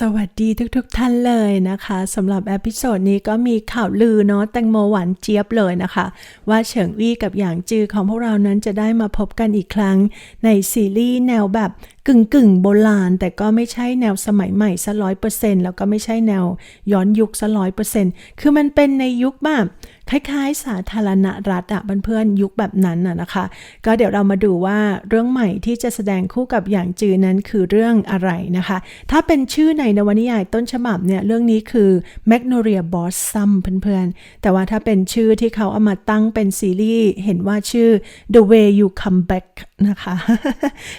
สวัสดีทุกๆทท่านเลยนะคะสำหรับเอพิโซดนี้ก็มีข่าวลือเนาะแตงโมหวานเจี๊ยบเลยนะคะ ว่าเฉิงวี่กับหยางจือของพวกเรานั้นจะได้มาพบกันอีกครั้ง ในซีรีส์แนวแบบ กึ่งกึ่งโบราณ แต่ก็ไม่ใช่แนวสมัยใหม่ซะร้อยเปอร์เซ็นต์แล้วก็ไม่ใช่แนวย้อนยุคซะร้อยเปอร์เซ็นต์คือมันเป็นในยุคแบบคล้ายๆ สาธารณรัฐอะเพื่อนๆยุคแบบนั้นน่ะนะคะ ก็เดี๋ยวเรามาดูว่าเรื่องใหม่ที่จะแสดงคู่กับหยางจือนั้นคือเรื่องอะไรนะคะ ถ้าเป็นชื่อในนวนิยายต้นฉบับเนี่ยเรื่องนี้คือ Magnolia Blossom เพื่อนๆ แต่ว่าถ้าเป็นชื่อที่เขาเอามาตั้งเป็นซีรีส์เห็นว่าชื่อ The Way You Come Back นะคะ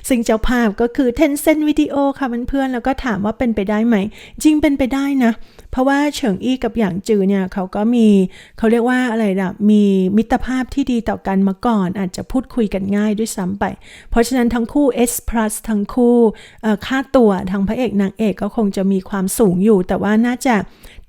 ซึ่งเจ้าภาพก็คือ Tencent Video ค่ะเพื่อนๆแล้วก็ถามว่าเป็นไปได้ไหม จริงเป็นไปได้นะ เพราะว่าเฉิงอี้กับหยางจือเนี่ยเขาก็มีเขาเรียกว่าอะไรนะมีมิตรภาพที่ดีต่อกันมาก่อน อาจจะพูดคุยกันง่ายด้วยซ้ำไป เพราะฉะนั้นทั้งคู่ S plus ทั้งคู่ค่าตัวทางพระเอกนางเอกก็คงจะมีความสูงอยู่ แต่ว่าน่าจะ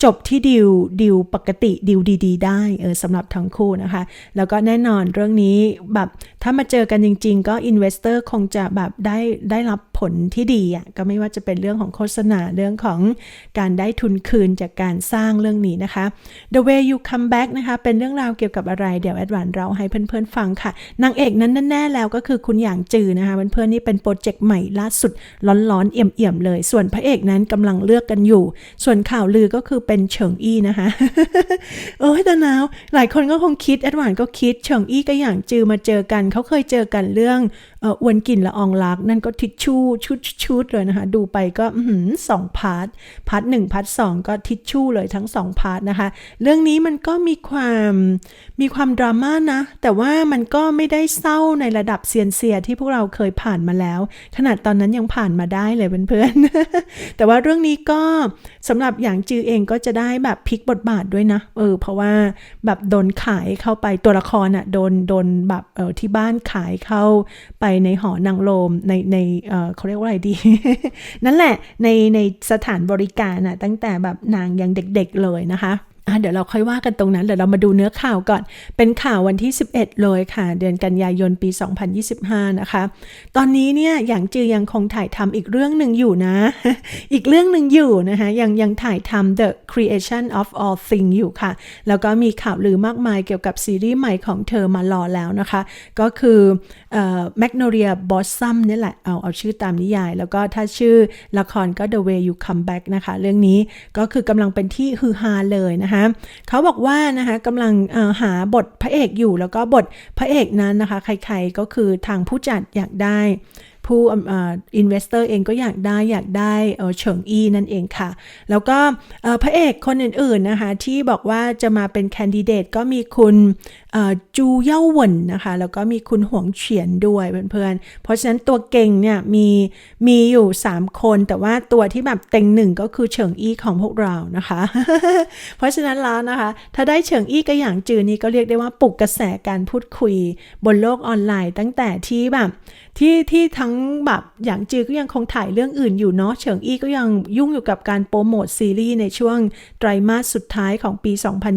จบที่ดิวดิวปกติดิวดี ๆ ได้เออสำหรับทั้งคู่นะคะ แล้วก็แน่นอนเรื่องนี้แบบถ้ามาเจอกันจริง ๆ ก็อินเวสเตอร์คงจะแบบได้ได้รับผลที่ดีอะก็ไม่ว่าจะเป็นเรื่องของโฆษณาเรื่องของการได้ทุนคืนจากการสร้างเรื่องนี้นะคะ The Way You Come Back นะคะ เป็นเรื่องราวเกี่ยวกับอะไรเดี๋ยวแอดวานเราให้เพื่อนๆฟังค่ะ นางเอกนั้นแน่ๆแล้วก็คือคุณหยางจือนะคะเพื่อนๆนี่เป็นโปรเจกต์ใหม่ล่าสุดร้อนๆเอี่ยมๆเลย ส่วนพระเอกนั้นกำลังเลือกกันอยู่ ส่วนข่าวลือก็คือเป็นเฉิงอี้นะคะโอ้แต่หนาว หลายคนก็คงคิดแอดวานก็คิดเฉิงอี้กับหยางจือมาเจอกัน เขาเคยเจอกันเรื่องวนกลิ่นละอองรักนั่นก็ทิชชู่ชุดชุดเลยนะคะ ดูไปก็สองพาร์ทพาร์ทหนึ่งพาร์ทสองก็ทิชชู่เลยทั้งสองพาร์ทนะคะ เรื่องนี้มันก็มีความมีความดราม่านะ แต่ว่ามันก็ไม่ได้เศร้าในระดับเซียนเซียที่พวกเราเคยผ่านมาแล้ว ขนาดตอนนั้นยังผ่านมาได้เลยเพื่อนๆ แต่ว่าเรื่องนี้ก็สำหรับอย่างจือเองก็จะได้แบบพลิกบทบาทด้วยนะ เออ เพราะว่าแบบโดนขายเข้าไปตัวละครอะ่ะโดนโดนแบบเออที่บ้านขายเข้าไปในหอนางโรมในในเออเขาเรียกว่าอะไรดี นั่นแหละในในสถานบริการน่ะตั้งแต่แบบนางยังเด็กๆเลยนะคะ เดี๋ยวเราค่อยว่ากันตรงนั้นเดี๋ยวเรามาดูเนื้อข่าวก่อน เป็นข่าววันที่ 11 เลยค่ะ เดือนกันยายนปี 2025 นะคะ ตอนนี้เนี่ยอย่างจือยังคงถ่ายทำอีกเรื่องหนึ่งอยู่นะ อีกเรื่องหนึ่งอยู่นะคะยังยังถ่ายทำ The Creation of All Things อยู่ค่ะ แล้วก็มีข่าวลือมากมายเกี่ยวกับซีรีส์ใหม่ของเธอมารอแล้วนะคะ ก็คือเอ่อ Magnolia Blossom นี่แหละเอาเอาชื่อตามนิยาย แล้วก็ถ้าชื่อละครก็ The Way You Come Back นะคะ เรื่องนี้ก็คือกำลังเป็นที่ฮือฮาเลยนะคะเขาบอกว่านะคะกำลังหาบทพระเอกอยู่ แล้วก็บทพระเอกนั้นนะคะ ใครๆก็คือทางผู้จัดอยากได้ผู้อินเวสเตอร์เองก็อยากได้อยากได้เฉิงอีนั่นเองค่ะ แล้วก็พระเอกคนอื่นๆนะคะที่บอกว่าจะมาเป็นแคนดิเดตก็มีคุณจูเย่าหวนนะคะ แล้วก็มีคุณหวงเฉียนด้วยเพื่อนๆ เพราะฉะนั้นตัวเก่งเนี่ยมีมีอยู่ 3 คน แต่ว่าตัวที่แบบเต็งหนึ่งก็คือเฉิงอี้ของพวกเรานะคะ เพราะฉะนั้นแล้วนะคะ ถ้าได้เฉิงอี้กับหยางจือนี่ก็เรียกได้ว่าปลุกกระแสการพูดคุยบนโลกออนไลน์ตั้งแต่ที่แบบที่ที่ทั้งแบบหยางจือก็ยังคงถ่ายเรื่องอื่นอยู่เนาะเฉิงอี้ก็ยังยุ่งอยู่กับการโปรโมทซีรีส์ในช่วงไตรมาสสุดท้ายของปี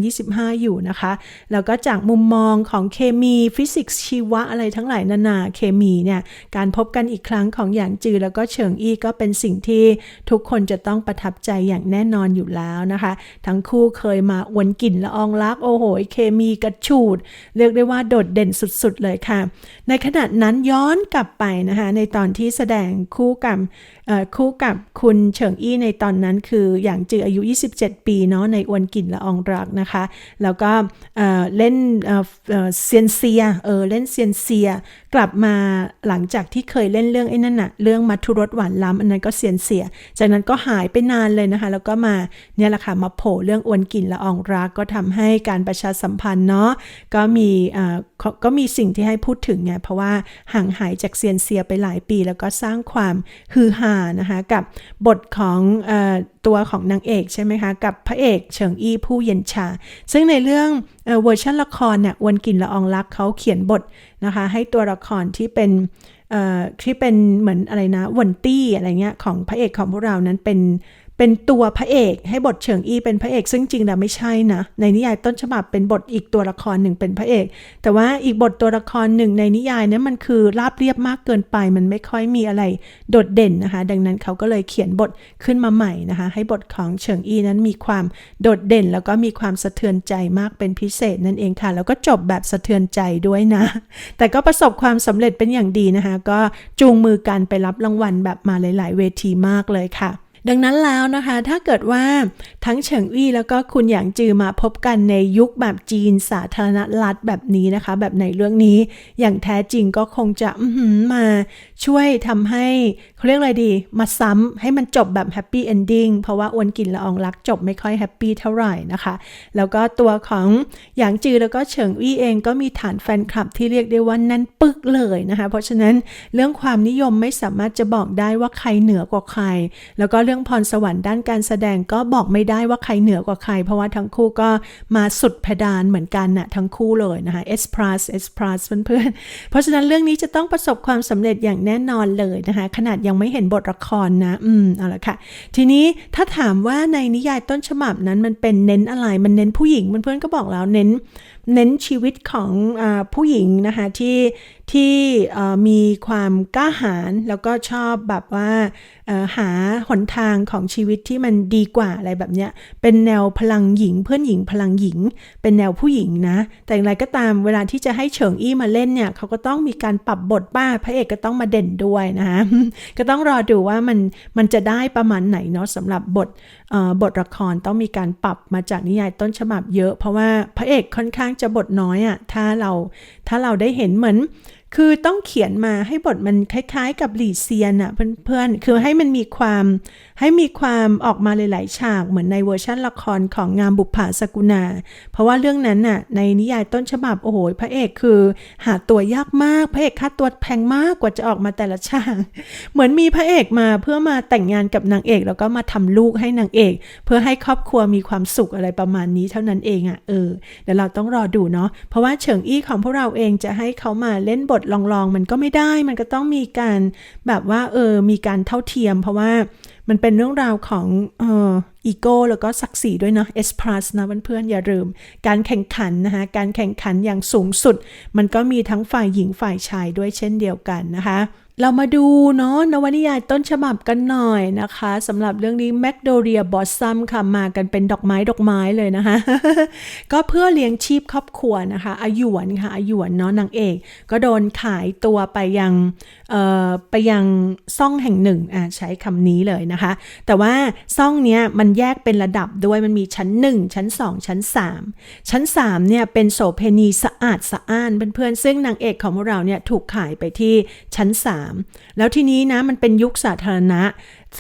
2025 อยู่นะคะ แล้วก็จากมุมมองของเคมีฟิสิกส์ชีวะอะไรทั้งหลายนานาเคมีเนี่ยการพบกันอีกครั้งของหยางจือแล้วก็เฉิงอี้ก็เป็นสิ่งที่ทุกคนจะต้องประทับใจอย่างแน่นอนอยู่แล้วนะคะ ทั้งคู่เคยมาอวนกลิ่นละอองรักโอ้โหเคมีกระชูด เรียกได้ว่าโดดเด่นสุดๆเลยค่ะ ในขณะนั้นย้อนกลับไปนะคะในตอนที่แสดงคู่กับ คู่กับคุณเฉิงอี้ในตอนนั้นคืออย่างจืออายุ 27 ปีเนาะในอวนกลิ่นละอองรักนะคะ แล้วก็เเล่นเเเซียนเซียเออเล่นเซียนเซีย กลับมาหลังจากที่เคยเล่นเรื่องไอ้นั่นนะเรื่องมัทุรสหวานล้ำอันนั้นก็เซียนเซีย จากนั้นก็หายไปนานเลยนะคะ แล้วก็มาเนี่ยแหละค่ะมาโผล่เรื่องอวนกลิ่นละอองรักก็ทำให้การประชาสัมพันธ์เนาะก็มี ก็ก็มีสิ่งที่ให้พูดถึงไงเพราะว่าห่างหายจากเซียนเซียไปหลายปี แล้วก็สร้างความฮือฮานะคะกับบทของออตัวของนางเอกใช่ไหมคะกับพระเอกเฉิงอี้ผู้เย็นชา ซึ่งในเรื่องเออเวอร์ชันละครเนี่ยอวนกินละอองรักเขาเขียนบทนะคะให้ตัวละครที่เป็นที่เป็นเหมือนอะไรนะวันตี้อะไรเงี้ยของพระเอกของพวกเรานั้นเป็น เป็นตัวพระเอกให้บทเฉิงอี้เป็นพระเอก ซึ่งจริงแล้วไม่ใช่นะ ในนิยายต้นฉบับเป็นบทอีกตัวละครหนึ่งเป็นพระเอก แต่ว่าอีกบทตัวละครหนึ่งในนิยายนี่ยมันคือราบเรียบมากเกินไป มันไม่ค่อยมีอะไรโดดเด่นนะคะ ดังนั้นเขาก็เลยเขียนบทขึ้นมาใหม่นะคะ ให้บทของเฉิงอี้นั้นมีความโดดเด่น แล้วก็มีความสะเทือนใจมากเป็นพิเศษนั่นเองค่ะ แล้วก็จบแบบสะเทือนใจด้วยนะ แต่ก็ประสบความสำเร็จเป็นอย่างดีนะคะ ก็จูงมือกันไปรับรางวัลแบบมาหลาย ๆ เวทีมากเลยค่ะ ดังนั้นแล้วนะคะ ถ้าเกิดว่าทั้งเฉิงอี้แล้วก็คุณหยางจือมาพบกันในยุคแบบจีนสาธารณรัฐแบบนี้นะคะ แบบในเรื่องนี้ อย่างแท้จริงก็คงจะมา ช่วยทำให้เขาเรียกอะไรดี มาซ้ำให้มันจบแบบแฮปปี้เอนดิ้งเพราะว่าอวนกินละอองรักจบไม่ค่อยแฮปปี้เท่าไหร่นะคะ แล้วก็ตัวของหยางจือแล้วก็เฉิงอี้เองก็มีฐานแฟนคลับที่เรียกได้ว่านั่นปึกเลยนะคะ เพราะฉะนั้นเรื่องความนิยมไม่สามารถจะบอกได้ว่าใครเหนือกว่าใคร แล้วก็เรื่องพรสวรรค์ด้านการแสดงก็บอกไม่ได้ว่าใครเหนือกว่าใคร เพราะว่าทั้งคู่ก็มาสุดเพดานเหมือนกันนะทั้งคู่เลยนะคะ S plus S plus เพื่อนๆเพราะฉะนั้นเรื่องนี้จะต้องประสบความสำเร็จอย่างแน่น่นอนเลยนะคะขนาดยังไม่เห็นบทละครนะ อืมเอาละค่ะ ทีนี้ถ้าถามว่าในนิยายต้นฉบับนั้นมันเป็นเน้นอะไร มันเน้นผู้หญิงเพื่อนๆก็บอกแล้วเน้นเน้นชีวิตของอผู้หญิงนะคะที่ ที่มีความกล้าหาญแล้วก็ชอบแบบว่าหาหนทางของชีวิตที่มันดีกว่าอะไรแบบเนี้ยเป็นแนวพลังหญิง เพื่อนหญิงพลังหญิง เป็นแนวผู้หญิงนะ แต่อย่างไรก็ตามเวลาที่จะให้เฉิงอี้มาเล่นเนี่ยเขาก็ต้องมีการปรับบทบ้างพระเอกก็ต้องมาเด่นด้วยนะคะก็ต้องรอดูว่ามันมันจะได้ประมาณไหนเนาะสำหรับบทบทละครต้องมีการปรับมาจากนิยายต้นฉบับเยอะ เพราะว่าพระเอกค่อนข้างจะบทน้อยอะ่ะถ้าเราถ้าเราได้เห็นเหมือน คือต้องเขียนมาให้บทมันคล้ายๆ กับหลี่เซียนอะเพื่อนๆ คือให้มันมีความให้มีความออกมาหลายๆฉากเหมือนในเวอร์ชันละครของงามบุปผาสกุณา เพราะว่าเรื่องนั้นน่ะในนิยายต้นฉบับโอ้โหพระเอกคือ หาตัวยากมากพระเอกค่าตัวแพงมากกว่าจะออกมาแต่ละฉากเหมือนมีพระเอกมาเพื่อมาแต่งงานกับนางเอก แล้วก็มาทำลูกให้นางเอก เพื่อให้ครอบครัวมีความสุขอะไรประมาณนี้เท่านั้นเองอะเออเดี๋ยวเราต้องรอดูเนาะเพราะว่าเฉิงอี้ของพวกเราเองจะให้เขามาเล่นบทลองๆ มันก็ไม่ได้ มันก็ต้องมีการแบบว่าเออ มีการเท่าเทียม เพราะว่ามันเป็นเรื่องราวของเอออีโก้แล้วก็ศักดิ์ศรีด้วยเนาะ S plus นะเพื่อนๆอย่าลืม การแข่งขันนะคะการแข่งขันอย่างสูงสุด มันก็มีทั้งฝ่ายหญิงฝ่ายชายด้วยเช่นเดียวกันนะคะ เรามาดูเนาะนวนิยายต้นฉบับกันหน่อยนะคะสำหรับเรื่องนี้แม d โดเรียบอสซัมค่ะมากันเป็นดอกไม้ดอกไม้เลยนะคะ ก็เพื่อเลี้ยงชีพครอบครัวนะคะอาหยวนค่ะอาหยวนเนาะนางเอก ก็โดนขายตัวไปยังไปยังซ่องแห่งหนึ่งอ่าใช้คำนี้เลยนะคะ แต่ว่าซ่องเนี้ยมันแยกเป็นระดับด้วยมันมีชั้น 1 ชั้น 2 ชั้น 3 ชั้น3เนี่ยเป็นโสเพณีสะอาดสะอ้านเพื่อนๆซึ่งนางเอกของเราเนี่ยถูกขายไปที่ชั้น3แล้วทีนี้นะมันเป็นยุคสาธารณะ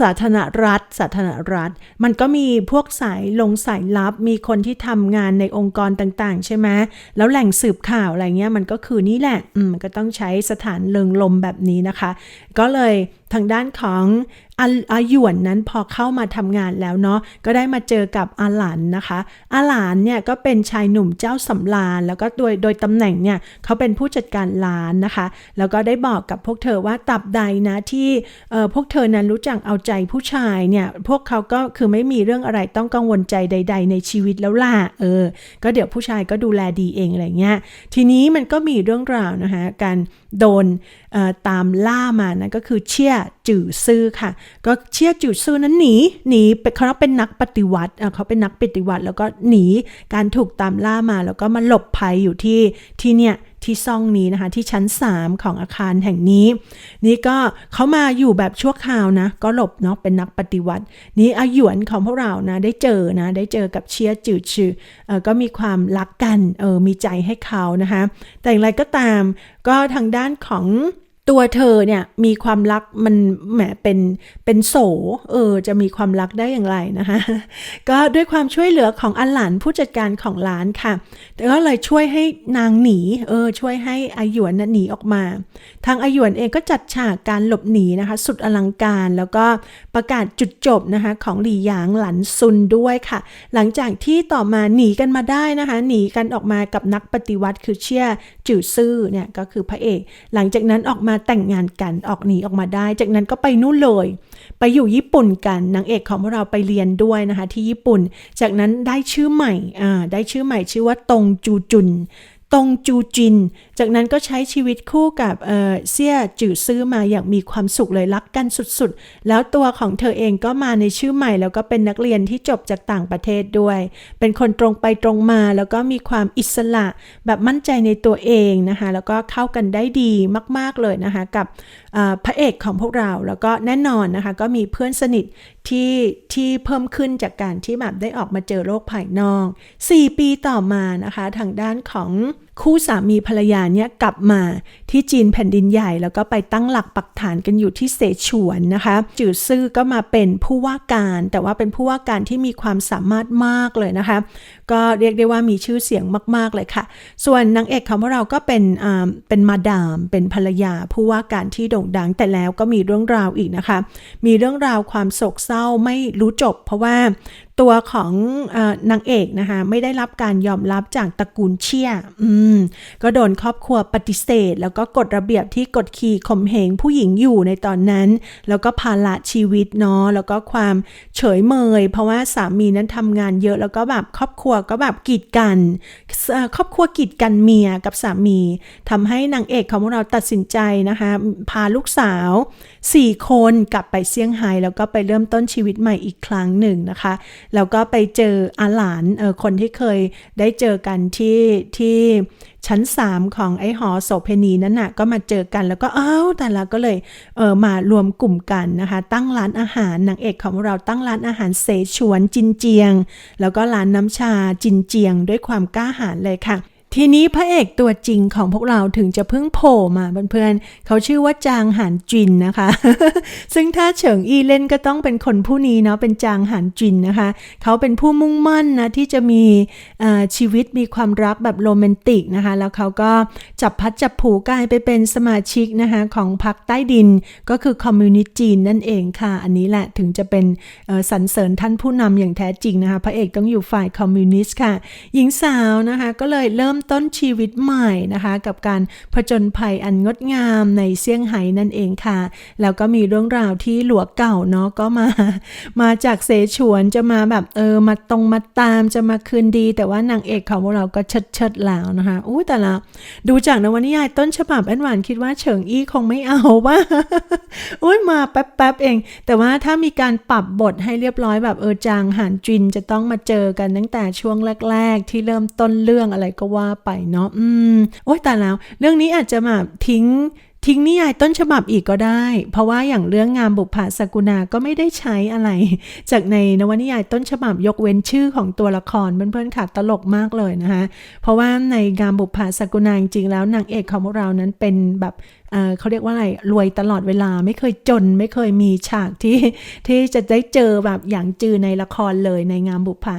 สาธารณรัฐ สาธารณรัฐ มันก็มีพวกสายลงสายลับ มีคนที่ทำงานในองค์กรต่างๆ ใช่ไหมแล้วแหล่งสืบข่าวอะไรเงี้ยมันก็คือนี่แหละอืมมันก็ต้องใช้สถานเลิงลมแบบนี้นะคะ ก็เลยทางด้านของ อาหยวนนั้นพอเข้ามาทำงานแล้วเนาะก็ได้มาเจอกับอาหลานนะคะอาหลานเนี่ยก็เป็นชายหนุ่มเจ้าสำราญ แล้วก็โดยโดยตำแหน่งเนี่ยเขาเป็นผู้จัดการร้านนะคะ แล้วก็ได้บอกกับพวกเธอว่าตับใดนะที่เอ่อพวกเธอนั้นรู้จักเอาใจผู้ชายเนี่ยพวกเขาก็คือไม่มีเรื่องอะไรต้องกังวลใจใด ๆ ในชีวิตแล้วล่ะเออ ก็เดี๋ยวผู้ชายก็ดูแลดีเองอะไรเงี้ยทีนี้มันก็มีเรื่องราวนะคะการ โดนตามล่ามานะก็คือเชี่ยจื่อซื่อค่ะ ก็เชี่ยจื่อซื่อนั้นหนีหนีเขาเป็นนักปฏิวัติเอ่อเขาเป็นนักปฏิวัติ แล้วก็หนีการถูกตามล่ามา แล้วก็มาหลบภัยอยู่ที่ที่เนี่ย ที่ซ่องนี้นะคะ ที่ชั้น 3 ของอาคารแห่งนี้ นี่ก็เขามาอยู่แบบชั่วคราวนะ ก็หลบเนาะเป็นนักปฏิวัติ นี่อาหยวนของพวกเรานะ ได้เจอนะ ได้เจอกับเชียจืดชื่อเออก็มีความรักกันเออมีใจให้เขานะคะ แต่อย่างไรก็ตาม ก็ทางด้านของ ตัวเธอเนี่ยมีความรักมันแหมเป็นเป็นโสเออจะมีความรักได้อย่างไรนะคะก็ด้วยความช่วยเหลือของอันหลานผู้จัดการของร้านค่ะ แต่ก็เลยช่วยให้นางหนีเออช่วยให้อาหยวนน่ะหนีออกมา ทางอาหยวนเองก็จัดฉากการหลบหนีนะคะ สุดอลังการแล้วก็ประกาศจุดจบนะคะของหลี่หยางหลันซุนด้วยค่ะ หลังจากที่ต่อมาหนีกันมาได้นะคะ หนีกันออกมากับนักปฏิวัติคือเชี่ยจื่อซื่อเนี่ยก็คือพระเอก หลังจากนั้นออกมาแต่งงานกันออกหนีออกมาได้ จากนั้นก็ไปนู่นเลยไปไปอยู่ญี่ปุ่นกันนางเอกของพวกเราไปเรียนด้วยนะคะที่ญี่ปุ่น จากนั้นได้ชื่อใหม่อ่าได้ชื่อใหม่ชื่อว่าตงจูจุน ตงจูจิน จากนั้นก็ใช้ชีวิตคู่กับเออเซี่ยจือซื้อมาอย่างมีความสุขเลยรักกันสุดๆ แล้วตัวของเธอเองก็มาในชื่อใหม่ แล้วก็เป็นนักเรียนที่จบจากต่างประเทศด้วย เป็นคนตรงไปตรงมาแล้วก็มีความอิสระแบบมั่นใจในตัวเองนะคะ แล้วก็เข้ากันได้ดีมากๆเลยนะคะ กับพระเอกของพวกเราแล้วก็แน่นอนนะคะ ก็มีเพื่อนสนิทที่ที่เพิ่มขึ้นจากการที่แบบได้ออกมาเจอโลกภายนอก 4 ปีต่อมานะคะ ทางด้านของคู่สามีภรรยาเนี่ยกลับมาที่จีนแผ่นดินใหญ่ แล้วก็ไปตั้งหลักปักฐานกันอยู่ที่เสฉวนนะคะจือซื่อก็มาเป็นผู้ว่าการ แต่ว่าเป็นผู้ว่าการที่มีความสามารถมากเลยนะคะ ก็เรียกได้ว่ามีชื่อเสียงมาก ๆเลยค่ะ ส่วนนางเอกของพวกเราก็เป็นอ่าเป็นมาดาม เป็นภรรยาผู้ว่าการที่โด่งดังแต่แล้วก็มีเรื่องราวอีกนะคะ มีเรื่องราวความโศกเศร้าไม่รู้จบ เพราะว่า ตัวของอนางเอกนะคะไม่ได้รับการยอมรับจากตระกูลเชี่ยอืมก็โดนครอบครัวปฏิเสธ แล้วก็กฎระเบียบที่กดขี่ข่มเหงผู้หญิงอยู่ในตอนนั้น แล้วก็ภาระชีวิตเนาะแล้วก็ความเฉยเมย เพราะว่าสามีนั้นทำงานเยอะแล้วก็แบบครอบครัวก็แบบกีดกันครอบครัวกีดกันเมียกับสามีทำให้นางเอกของเราตัดสินใจนะคะพาลูกสาว 4 คนกลับไปเซี่ยงไฮ้แล้วก็ไปเริ่มต้นชีวิตใหม่อีกครั้งหนึ่งนะคะแล้วก็ไปเจออาหลานเออคนที่เคยได้เจอกันที่ที่ชั้น 3 ของไอ้หอโสเพณีนั่นน่ะก็มาเจอกันแล้วก็อ้าวแต่ละก็เลยเออมารวมกลุ่มกันนะคะ ตั้งร้านอาหารนางเอกของเราตั้งร้านอาหารเสฉวนจินเจียง แล้วก็ร้านน้ำชาจินเจียงด้วยความกล้าหาญเลยค่ะ ทีนี้พระเอกตัวจริงของพวกเราถึงจะเพิ่งโผล่มาเพื่อนๆเขาชื่อว่าจางหันจินนะคะ ซึ่งถ้าเฉิงอี้เล่นก็ต้องเป็นคนผู้นี้เนาะเป็นจางหันจินนะคะ เขาเป็นผู้มุ่งมั่นนะที่จะมีชีวิตมีความรักแบบโรแมนติกนะคะ แล้วเขาก็จับพัดจับผูกลายไปเป็นสมาชิกนะคะของพรรคใต้ดินก็คือคอมมิวนิสต์จีนนั่นเองค่ะ อันนี้แหละถึงจะเป็นสรรเสริญท่านผู้นำอย่างแท้จริงนะคะ พระเอกต้องอยู่ฝ่ายคอมมิวนิสต์ค่ะ หญิงสาวนะคะก็เลยเริ่มต้นชีวิตใหม่นะคะ กับการผจญภัยอันงดงามในเซี่ยงไฮ้นั่นเองค่ะ แล้วก็มีเรื่องราวที่หลวงเก่าเนาะก็มา มาจากเสฉวนจะมาแบบเออมาตรงมาตามจะมาคืนดี แต่ว่านางเอกของพวกเราก็เชิดเชิดแล้วนะคะอู้แต่ละดูจากนวนิยายต้นฉบับแอนหวานคิดว่าเฉิงอี้คงไม่เอาว่าอุ้ยมาแป๊บๆเอง แต่ว่าถ้ามีการปรับบทให้เรียบร้อยแบบเออจางหานจินจะต้องมาเจอกันตั้งแต่ช่วงแรก ๆ ที่เริ่มต้นเรื่องอะไรก็ว่าไปเนาะอืมโอ้ยแต่แล้ว เรื่องนี้อาจจะแบบทิ้งทิ้งนิยายต้นฉบับอีกก็ได้ เพราะว่าอย่างเรื่องงามบุปผาสกุณาก็ไม่ได้ใช้อะไร จากในนวนิยายต้นฉบับยกเว้นชื่อของตัวละครเพื่อนๆค่ะตลกมากเลยนะคะ เพราะว่าในงามบุปผาสกุณาจริงๆแล้วนางเอกของพวกเรานั้นเป็นแบบ เขาเรียกว่าอะไรรวยตลอดเวลาไม่เคยจน ไม่เคยมีฉากที่ที่จะได้เจอแบบอย่างจือในละครเลยในงามบุปผา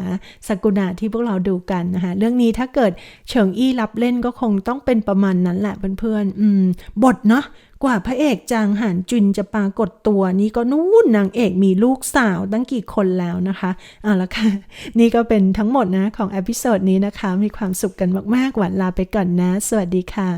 สกุณาที่พวกเราดูกันนะคะเรื่องนี้ถ้าเกิดเฉิงอี้รับเล่นก็คงต้องเป็นประมาณนั้นแหละเพื่อนๆอืมบทเนาะกว่าพระเอกจางหานจุนจะปรากฏตัวนี่ก็นู่นนางเอกมีลูกสาวตั้งกี่คนแล้วนะคะเอาละค่ะ นี่ก็เป็นทั้งหมดนะของอพิโซดนี้นะคะ มีความสุขกันมากๆหวานลาไปก่อนนะ สวัสดีค่ะ